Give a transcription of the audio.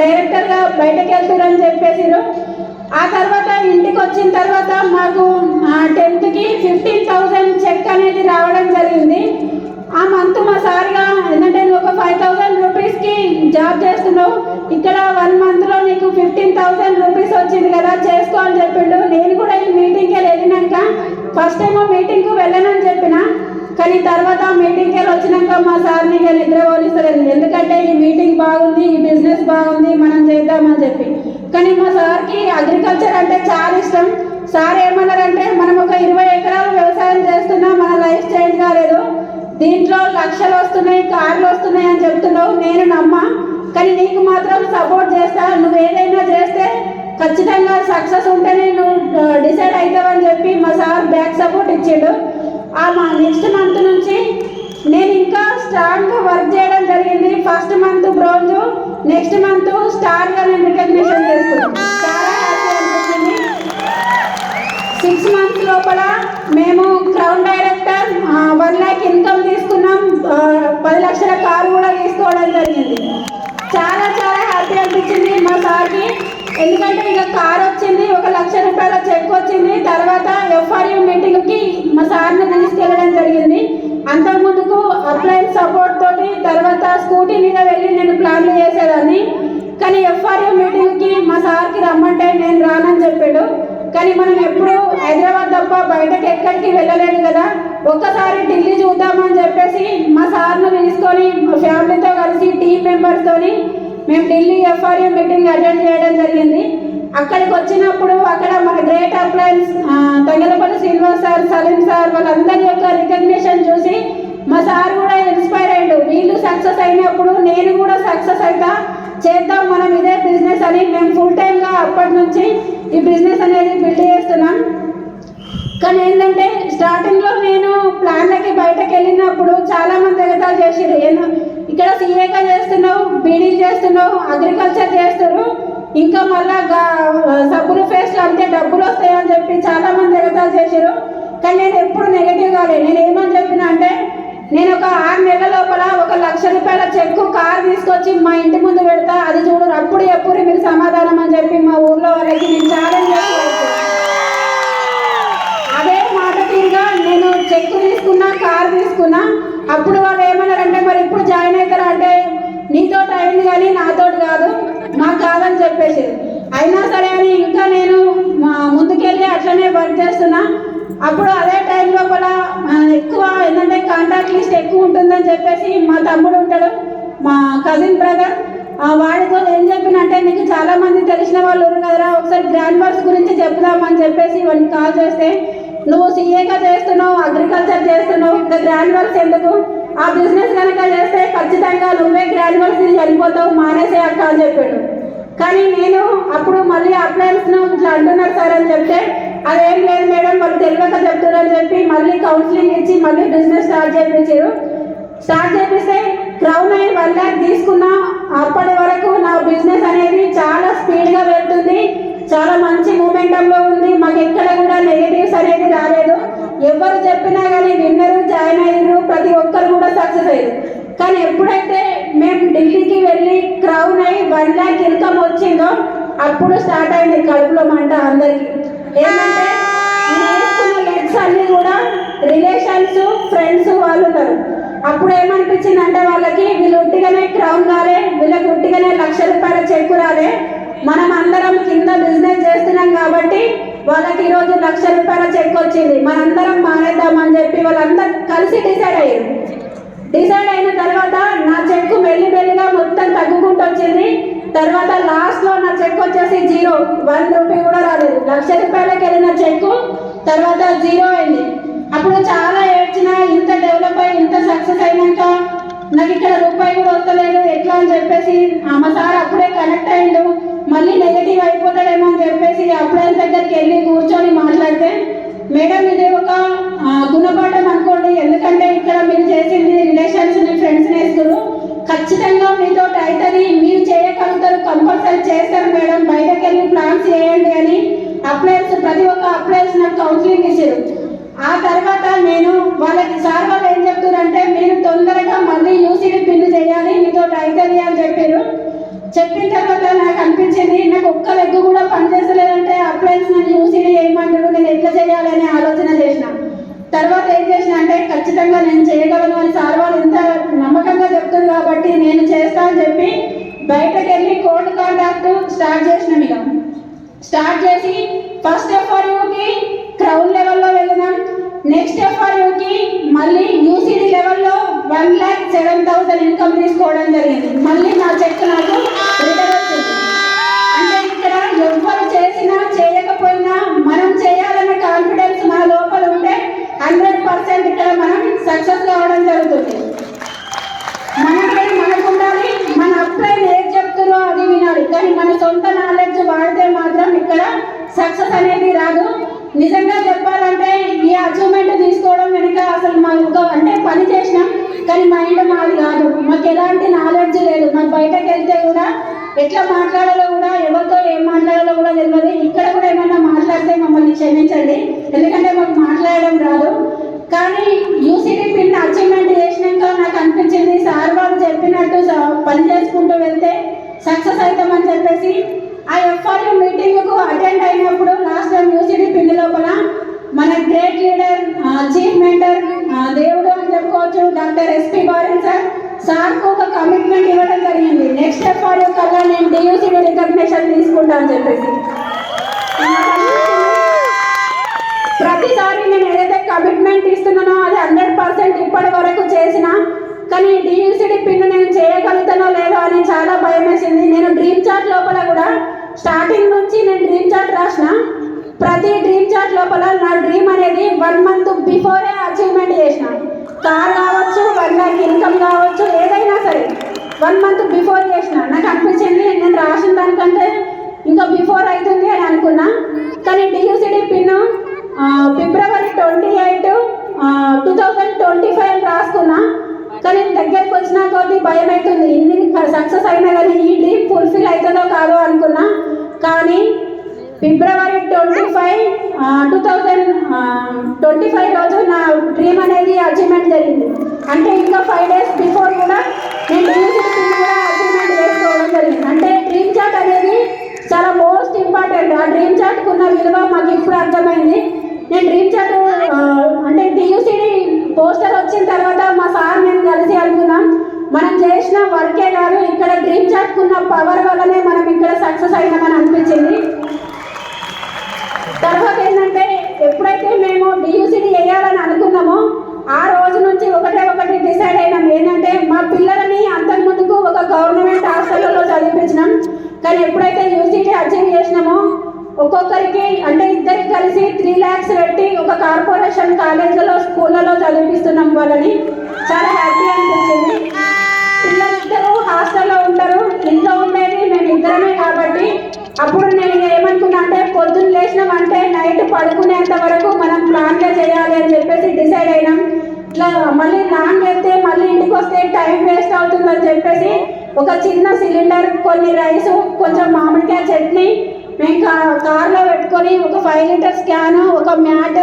డైరెక్టర్గా బయటకు వెళ్తారని చెప్పేసిరు ఆ తర్వాత ఇంటికి వచ్చిన తర్వాత మాకు టెన్త్కి ఫిఫ్టీన్ థౌసండ్ చెక్ అనేది రావడం జరిగింది. ఆ మంత్ మా సార్గా ఏంటంటే నువ్వు ఒక ఫైవ్ థౌసండ్ రూపీస్కి జాబ్ చేస్తున్నావు. ఇక్కడ వన్ మంత్లో నీకు ఫిఫ్టీన్ థౌసండ్ రూపీస్ వచ్చింది కదా చేసుకో అని చెప్పిండు. నేను కూడా ఈ మీటింగ్కి వెళ్ళినాక ఫస్ట్ టైం మీటింగ్కు వెళ్ళనని చెప్పిన. కానీ తర్వాత మీటింగ్కి వెళ్ళి వచ్చినాక మా సార్ని ఇక నిద్ర పోలిస్తలేదు ఎందుకంటే ఈ మీటింగ్ బాగుంది ఈ బిజినెస్ బాగుంది మనం చేద్దామని చెప్పి. కానీ మా సార్కి అగ్రికల్చర్ అంటే చాలా ఇష్టం. సార్ ఏమన్నారంటే మనం ఒక ఇరవై ఎకరాలు వ్యవసాయం చేస్తున్నా మన లైఫ్ చేంజ్ కాలేదు. దీంట్లో లక్షలు వస్తున్నాయి కార్లు వస్తున్నాయి అని చెప్తున్నావు నేను నమ్మా. కానీ నీకు మాత్రం సపోర్ట్ చేస్తా. నువ్వు ఏదైనా చేస్తే ఖచ్చితంగా సక్సెస్ ఉంటేనే నువ్వు డిసైడ్ అవుతావని చెప్పి మా సార్ బ్యాక్ సపోర్ట్ ఇచ్చాడు. ఆ మా నెక్స్ట్ మంత్ నుంచి నేను ఇంకా స్ట్రాంగ్గా వర్క్ చేయడం జరిగింది. First month bronze next month స్టార్గా నేను రికగ్నిషన్ చేసుకున్నాను. చాలా హ్యాపీ అనిపించింది సిక్స్ మంత్స్ లోపల మేము crown director one lakh income తీసుకున్నాం. పది లక్షల కారు కూడా తీసుకోవడం జరిగింది. చాలా చాలా హ్యాపీ అనిపించింది మా సార్కి. ఎందుకంటే ఇక కార్ వచ్చింది ఒక లక్ష రూపాయల చెక్ వచ్చింది. తర్వాత మా సార్ని తీసుకెళ్ళడం జరిగింది. అంతకుముందుకు అప్లయన్స్ సపోర్ట్ తోటి తర్వాత స్కూటీ మీద వెళ్ళి నేను ప్లాన్లు చేసేదాన్ని. కానీ ఎఫ్ఆర్ఏ మీటింగ్కి మా సార్కి రమ్మంటే నేను రానని చెప్పాడు. కానీ మనం ఎప్పుడు హైదరాబాద్ తప్ప బయటకు ఎక్కడికి వెళ్ళలేదు కదా. ఒక్కసారి ఢిల్లీ చూద్దామని చెప్పేసి మా సార్ను తీసుకొని మా ఫ్యామిలీతో కలిసి టీం మెంబర్స్తోని మేము ఢిల్లీ ఎఫ్ఆర్ఏ మీటింగ్ అటెండ్ చేయడం జరిగింది. అక్కడికి వచ్చినప్పుడు అక్కడ మన great appliance Thangalapalli Srinivas sir Saleem sir వాళ్ళందరి యొక్క రికగ్నిషన్ చూసి మా సార్ కూడా ఇన్స్పైర్ అయ్యాడు. వీళ్ళు సక్సెస్ అయినప్పుడు నేను కూడా సక్సెస్ అవుతా చేద్దాం మనం ఇదే బిజినెస్ అని మేము ఫుల్ టైమ్గా అప్పటి నుంచి ఈ బిజినెస్ అనేది బిల్డ్ చేస్తున్నాం. కానీ ఏంటంటే స్టార్టింగ్లో నేను ప్లాన్లకి బయటకు వెళ్ళినప్పుడు చాలామంది ఎగతాలు చేసిరు ఇక్కడ సీఏగా చేస్తున్నావు బీడీలు చేస్తున్నావు అగ్రికల్చర్ చేస్తారు ఇంకా మళ్ళా సబ్బులు ఫేస్లు అంతే డబ్బులు వస్తాయని చెప్పి చాలా మంది ఎగతాలు చేశారు. కానీ నేను ఎప్పుడు నెగటివ్ కాలేదు నేను ఏమని చెప్పిన అంటే నేను ఒక ఆరు నెలల లోపల ఒక లక్ష రూపాయల చెక్కు కార్ తీసుకొచ్చి మా ఇంటి ముందు పెడతా. అది చూడరు అప్పుడు ఎప్పుడు మీరు సమాధానం అని చెప్పి మా ఊర్లో వాళ్ళకి నేను ఛాలెంజ్ అదే మాట తీరుగా నేను చెక్కు తీసుకున్నా కార్ తీసుకున్నా. అప్పుడు వాళ్ళు ఏమన్నారంటే మరి ఇప్పుడు జాయిన్ అవుతారా అంటే నీతో అయింది కానీ నాతోటి మాకు కాదని చెప్పేసి. అయినా సరే అని ఇంకా నేను ముందుకెళ్ళి అట్లనే వర్క్ చేస్తున్నా. అప్పుడు అదే టైం లోపల ఎక్కువ ఏంటంటే కాంటాక్ట్ లిస్ట్ ఎక్కువ ఉంటుందని చెప్పేసి మా తమ్ముడు ఉంటాడు మా కజిన్ బ్రదర్ వాడితో ఏం చెప్పినంటే నీకు చాలా మంది తెలిసిన వాళ్ళు ఉన్నారు కదరా ఒకసారి గ్రాండ్ వర్క్స్ గురించి చెప్దామని చెప్పేసి వాడిని కాల్ చేస్తే నువ్వు సీఏగా చేస్తున్నావు అగ్రికల్చర్ చేస్తున్నావు ఇంకా గ్రాండ్ వర్క్స్ ఎందుకు? ఆ బిజినెస్ కనుక చేస్తే ఖచ్చితంగా నువ్వే గ్రాడ్యువల్స్ చనిపోతావు మానేసే అక్క అని చెప్పాడు. కానీ నేను అప్పుడు మళ్ళీ అప్లయన్స్ను ఇట్లా అంటున్నారు సార్ అని చెప్తే అదేం లేదు మేడం వాళ్ళు తెలియక చెప్తున్నారు అని చెప్పి మళ్ళీ కౌన్సిలింగ్ ఇచ్చి మళ్ళీ బిజినెస్ స్టార్ట్ చేయించారు స్టార్ట్ చేపిస్తే క్రౌన్ అయి వన్ ల్యాక్ తీసుకున్నా అప్పటి వరకు నా బిజినెస్ అనేది చాలా స్పీడ్గా వెళ్తుంది చాలా మంచి మూమెంటంలో ఉంది మాకు ఎక్కడ కూడా నెగిటివ్స్ అనేది రాలేదు. ఎవరు చెప్పినా కానీ విన్నరు జాయిన్ అయ్యారు ప్రతి ఒక్కరు కూడా సక్సెస్ అయ్యారు కానీ ఎప్పుడైతే మేము ఢిల్లీకి వెళ్ళి క్రౌన్ అయ్యి వన్ ల్యాక్ ఇన్కమ్ వచ్చిందో అప్పుడు స్టార్ట్ అయింది కడుపులో మంట అందరికి. ఏంటంటే అన్ని కూడా రిలేషన్స్ ఫ్రెండ్స్ వాళ్ళు ఉన్నారు అప్పుడు ఏమనిపించింది అంటే వాళ్ళకి వీళ్ళు ఉట్టిగానే క్రౌన్ రాలే వీళ్ళకి ఉట్టిగానే లక్ష రూపాయల చెక్కు రాలే మనం అందరం కింద బిజినెస్ వాళ్ళకి వాళ్ళకి ఈరోజు లక్ష రూపాయల చెక్ వచ్చింది. మనందరం మానేద్దామని చెప్పి వాళ్ళందరూ కలిసి డిసైడ్ అయ్యారు. డిసైడ్ అయిన తర్వాత నా చెక్ మెల్లి మెల్లిగా మొత్తం తగ్గుకుంటూ వచ్చింది. తర్వాత లాస్ట్లో నా చెక్ వచ్చేసి జీరో. వన్ రూపీ కూడా రాలేదు. లక్ష రూపాయలకి వెళ్ళిన చెక్ తర్వాత జీరో అయింది. అప్పుడు చాలా ఏడ్చిన ఇంత డెవలప్ అయ్యి ఇంత సక్సెస్ అయినాక నాకు ఇక్కడ రూపాయి కూడా వస్తలేదు. ఎట్లా అని చెప్పేసి ఆ సార్ అప్పుడే కనెక్ట్ అయ్యిండు. మళ్ళీ నెగటివ్ అయిపోతాడేమో అని చెప్పేసి అప్లయన్స్ దగ్గరికి వెళ్ళి కూర్చొని మాట్లాడితే మేడం ఇది ఒక గుణపాఠం అనుకోండి. ఎందుకంటే ఇక్కడ మీరు చేసింది రిలేషన్స్ ఫ్రెండ్స్ని ఫ్రెండ్స్ నేస్తారు ఖచ్చితంగా మీతో అవుతుంది మీరు చేయగలుగుతారు కంపల్సరీ చేస్తారు మేడం. బయటకు వెళ్ళి ప్లాన్స్ చేయండి అని అప్లయన్స్ ప్రతి ఒక్క అప్లయన్స్ నాకు కౌన్సిలింగ్ ఇచ్చారు. ఆ తర్వాత నేను వాళ్ళకి సార్ వాళ్ళు ఏం చెప్తున్నారంటే మీరు తొందరగా మళ్ళీ యూసీడీ పిన్ చేయాలి మీతో అవుతుంది అని చెప్పారు. చెప్పిన తర్వాత నాకు అనిపించింది నాకు ఒక్క లెగ్ కూడా పనిచేస్తలేదంటే అప్లయన్స్ నన్ను చూసి ఏమంటారు నేను ఎట్లా చేయాలనే ఆలోచన చేసిన. తర్వాత ఏం చేసిన అంటే ఖచ్చితంగా నేను చేయగలను అని సార్ వాళ్ళు ఇంత నమ్మకంగా చెప్తుంది కాబట్టి నేను చేస్తా అని చెప్పి బయటకు వెళ్ళి కోర్టు కాంటాక్ట్ స్టార్ట్ చేసినాం ఇక. స్టార్ట్ చేసి ఫస్ట్ ఎఫ్ఆర్యూకి క్రౌడ్ లెవెల్లో వెళ్ళినాం. నెక్స్ట్ ఎఫ్ఆర్యూకి సెవెన్ థౌసండ్ ఇన్కమ్ తీసుకోవడం జరిగింది. మళ్ళీ నా చెక్ నాకు రిటర్న్ వచ్చింది. అంటే ఇక్కడ ఎవరు చేసినా చేయకపోయినా మనం చేయాలన్న కాన్ఫిడెన్స్ మన లోపల ఉంటే హండ్రెడ్ పర్సెంట్ ఇక్కడ మనం సక్సెస్ కావడం జరుగుతుంది. మనకే మనకు ఉండాలి. మన అప్లైన్ ఏం చెప్తుందో అది వినాలి. కానీ మన సొంత నాలెడ్జ్ వాడితే మాత్రం ఇక్కడ సక్సెస్ అనేది రాదు. నిజంగా చెప్పాలంటే ఈ అచీవ్మెంట్ తీసుకోవడం వెనుక అసలు మాకు అంటే పని చేసినాం. కానీ మైండ్ మాది కాదు. మాకు ఎలాంటి నాలెడ్జ్ లేదు. మాకు బయటకు వెళ్తే కూడా ఎట్లా మాట్లాడాలో కూడా ఎవరితో ఏం మాట్లాడాలో కూడా తెలియదు. ఇక్కడ కూడా ఏమన్నా మాట్లాడితే మమ్మల్ని క్షమించండి. ఎందుకంటే మాకు మాట్లాడడం రాదు. కానీ యూసీటీ పిన్ అచీవ్మెంట్ చేసినాక నాకు అనిపించింది సార్ వాళ్ళు చెప్పినట్టు స- పని చేసుకుంటూ వెళ్తే సక్సెస్ అవుతామని చెప్పేసి ఆ ఎఫ్ఆర్యూ మీటింగ్కు అటెండ్ అయినప్పుడు లాస్ట్ టైం యూసీటీ పిన్ లోపల మన గ్రేట్ లీడర్ చీఫ్ మెంటర్ దేవుడు అని చెప్పుకోవచ్చు డాక్టర్ ఎస్పి బారెన్ సార్. సార్కు ఒక కమిట్మెంట్ ఇవ్వడం జరిగింది. నెక్స్ట్ ఎఫ్ఆర్యూ కల్లా నేను డియూసీడీ రికగ్నేషన్ తీసుకుంటాను చెప్పేసి. ప్రతిసారి నేను ఏదైతే కమిట్మెంట్ ఇస్తున్నానో అది హండ్రెడ్ పర్సెంట్ ఇప్పటి వరకు చేసిన కానీ డియూసిడి పిన్ నేను చేయగలుగుతానో లేదో అని చాలా భయం వేసింది నేను డ్రీమ్ చార్ట్ లోపల కూడా స్టార్టింగ్ నుంచి నేను డ్రీమ్ చార్ట్ రాసిన. ప్రతి డ్రీమ్ చార్ట్ లోపల నా డ్రీమ్ అనేది వన్ మంత్ బిఫోరే అచీవ్మెంట్ చేసిన. కార్ కావచ్చు వన్ ల్యాక్ ఇన్కమ్ కావచ్చు ఏదైనా సరే వన్ మంత్ బిఫోర్ చేసిన. నాకు అనిపించింది నేను రాసిన దానికంటే ఇంకా బిఫోర్ అవుతుంది అని అనుకున్నా. కానీ డియూసిడి pin February twenty eight two thousand twenty five అని రాసుకున్నా. కానీ దగ్గరికి వచ్చిన కొద్ది భయం అవుతుంది ఇన్ని సక్సెస్ అయినా కానీ ఈ డ్రీమ్ ఫుల్ఫిల్ అవుతుందో కాదో అనుకున్నా. February twenty five two thousand twenty five రోజు నా డ్రీమ్ అనేది అచీవ్మెంట్ జరిగింది. అంటే ఇంకా ఫైవ్ డేస్ బిఫోర్ కూడా నేను డ్రీమ్ కూడా అచీవ్మెంట్ చేసుకోవడం జరిగింది. అంటే డ్రీమ్ చాట్ అనేది చాలా మోస్ట్ ఇంపార్టెంట్. ఆ డ్రీమ్ చాట్కు ఉన్న విలువ మాకు ఇప్పుడు అర్థమైంది. నేను డ్రీమ్ చాట్ అంటే డియూసీడీ పోస్టర్ వచ్చిన తర్వాత మా సార్ నేను కలిసి అనుకున్నాం. మనం చేసిన వర్కే కాదు ఇక్కడ డ్రీమ్ చాట్కున్న పవర్ వల్లనే మనం ఇక్కడ సక్సెస్ అయినామని అనిపించింది. తర్వాత ఏంటంటే ఎప్పుడైతే మేము డియూసీడీ వేయాలని అనుకున్నామో ఆ రోజు నుంచి ఒకటే ఒకటి డిసైడ్ అయినాం. ఏంటంటే మా పిల్లలని అంతకు ముందుకు ఒక గవర్నమెంట్ హాస్టల్లో చదివించినాం. కానీ ఎప్పుడైతే యూసీడీ అచీవ్ చేసినామో ఒక్కొక్కరికి అంటే ఇద్దరికి కలిసి త్రీ ల్యాక్స్ పెట్టి ఒక కార్పొరేషన్ కాలేజీలో స్కూళ్ళలో చదివిస్తున్నాం వాళ్ళని. చాలా హ్యాపీ అనిపించింది. పిల్లలిద్దరూ హాస్టల్లో ఉంటారు అప్పుడు నేను ఏమనుకున్నా అంటే పొద్దున్న లేచినామంటే నైట్ పడుకునేంత వరకు మనం ప్లాన్గా చేయాలి అని చెప్పేసి డిసైడ్ అయినాం. ఇట్లా మళ్ళీ ప్లాన్ చేస్తే మళ్ళీ ఇంటికి వస్తే టైం వేస్ట్ అవుతుందని చెప్పేసి ఒక చిన్న సిలిండర్ కొన్ని రైస్ కొంచెం మామిడికాయ చట్నీ మేము కార్లో పెట్టుకొని ఒక ఫైవ్ లీటర్స్ క్యాన్ ఒక మ్యాట్